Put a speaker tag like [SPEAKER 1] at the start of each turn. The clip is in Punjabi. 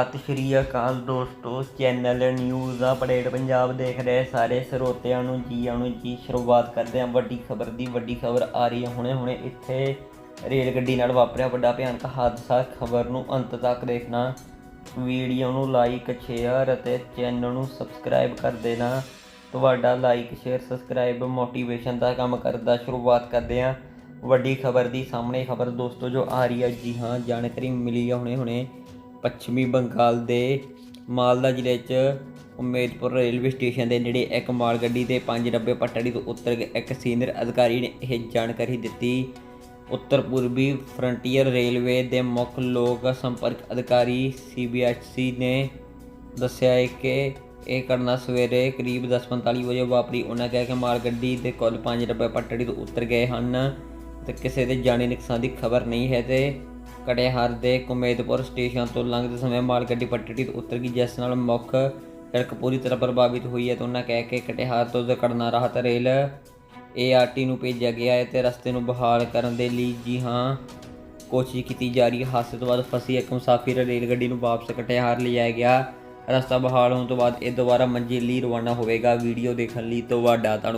[SPEAKER 1] ਸਤਿ ਸ਼੍ਰੀ ਅਕਾਲ ਦੋਸਤੋ, ਚੈਨਲ ਨਿਊਜ਼ ਅਪਡੇਟ ਪੰਜਾਬ ਦੇਖ ਰਹੇ ਸਾਰੇ ਸਰੋਤਿਆਂ ਨੂੰ ਜੀ ਆਇਆਂ ਨੂੰ ਜੀ, ਸ਼ੁਰੂਆਤ ਕਰਦੇ ਹਾਂ। ਵੱਡੀ ਖਬਰ ਦੀ ਵੱਡੀ ਖਬਰ ਆ ਰਹੀ ਹੈ ਹੁਣੇ ਹੁਣੇ। ਇੱਥੇ ਰੇਲ ਗੱਡੀ ਨਾਲ ਵਾਪਰਿਆ ਵੱਡਾ ਭਿਆਨਕ ਹਾਦਸਾ। ਖਬਰ ਨੂੰ ਅੰਤ ਤੱਕ ਦੇਖਣਾ। ਵੀਡੀਓ ਨੂੰ ਲਾਈਕ ਸ਼ੇਅਰ ਅਤੇ ਚੈਨਲ ਨੂੰ ਸਬਸਕ੍ਰਾਈਬ ਕਰ ਦੇਣਾ। ਤੁਹਾਡਾ ਲਾਈਕ ਸ਼ੇਅਰ ਸਬਸਕ੍ਰਾਈਬ ਮੋਟੀਵੇਸ਼ਨ ਦਾ ਕੰਮ ਕਰਦਾ ਸ਼ੁਰੂਆਤ ਕਰਦੇ ਹਾਂ। ਵੱਡੀ ਖਬਰ ਦੀ ਸਾਹਮਣੇ ਖਬਰ ਦੋਸਤੋ, ਜੋ ਆ ਰਹੀ ਹੈ, ਜੀ ਹਾਂ, ਜਾਣਕਾਰੀ ਮਿਲੀ ਹੈ ਹੁਣੇ ਹੁਣੇ। ਪੱਛਮੀ ਬੰਗਾਲ ਦੇ ਮਾਲਦਾ ਜ਼ਿਲ੍ਹੇ 'ਚ ਉਮੇਦਪੁਰ ਰੇਲਵੇ ਸਟੇਸ਼ਨ ਦੇ ਨੇੜੇ ਇੱਕ ਮਾਲ ਗੱਡੀ ਦੇ ਪੰਜ ਡੱਬੇ ਪਟੜੀ ਤੋਂ ਉਤਰ ਗਏ ਇੱਕ ਸੀਨੀਅਰ ਅਧਿਕਾਰੀ ਨੇ ਇਹ ਜਾਣਕਾਰੀ ਦਿੱਤੀ। ਉੱਤਰ ਪੂਰਬੀ ਫਰੰਟੀਅਰ ਰੇਲਵੇ ਦੇ ਮੁੱਖ ਲੋਕ ਸੰਪਰਕ ਅਧਿਕਾਰੀ ਸੀਬੀਐਸਸੀ ਨੇ ਦੱਸਿਆ ਹੈ ਕਿ ਇਹ ਘਟਨਾ ਸਵੇਰੇ ਕਰੀਬ 10:45 ਵਜੇ ਵਾਪਰੀ। ਉਹਨਾਂ ਕਿਹਾ ਕਿ ਮਾਲ ਗੱਡੀ ਦੇ ਕੁੱਲ ਪੰਜ ਡੱਬੇ ਪਟੜੀ ਤੋਂ ਉਤਰ ਗਏ ਹਨ ਤੇ ਕਿਸੇ ਦੇ ਜਾਨੀ ਨੁਕਸਾਨ ਦੀ ਖਬਰ ਨਹੀਂ ਹੈ ਤੇ ਕਟਿਹਾਰ ਦੇ ਕੁਮੇਦਪੁਰ ਸਟੇਸ਼ਨ ਤੋਂ ਲੰਘਦੇ ਸਮੇਂ ਮਾਲ ਗੱਡੀ ਪਟੜੀ ਤੋਂ ਉਤਰ ਗਈ, ਜਿਸ ਨਾਲ ਮੁੱਖ ਸੜਕ ਪੂਰੀ ਤਰ੍ਹਾਂ ਪ੍ਰਭਾਵਿਤ ਹੋਈ ਹੈ ਤੇ ਉਹਨਾਂ ਕਹਿ ਕੇ ਕਟਿਹਾਰ ਤੋਂ ਦੁਰਘਟਨਾ ਰਾਹਤ ਰੇਲ ਏਆਰਟੀ ਨੂੰ ਭੇਜਿਆ ਗਿਆ ਹੈ ਤੇ ਰਸਤੇ ਨੂੰ ਬਹਾਲ ਕਰਨ ਦੇ ਲਈ ਜੀ ਹਾਂ ਕੋਸ਼ਿਸ਼ ਕੀਤੀ ਜਾ ਰਹੀ ਹੈ। ਹਾਦਸੇ ਤੋਂ ਬਾਅਦ ਫਸੀ ਇੱਕ ਮੁਸਾਫਿਰ ਰੇਲ ਗੱਡੀ ਨੂੰ ਵਾਪਸ ਕਟਿਹਾਰ ਲਿਜਾਇਆ ਗਿਆ। ਰਸਤਾ ਬਹਾਲ ਹੋਣ ਤੋਂ ਬਾਅਦ ਇਹ ਦੁਬਾਰਾ ਮੰਜ਼ਿਲ ਲਈ ਰਵਾਨਾ ਹੋਵੇਗਾ। ਵੀਡੀਓ ਦੇਖਣ ਲਈ ਤੁਹਾਡਾ ਧੰਨਵਾਦ।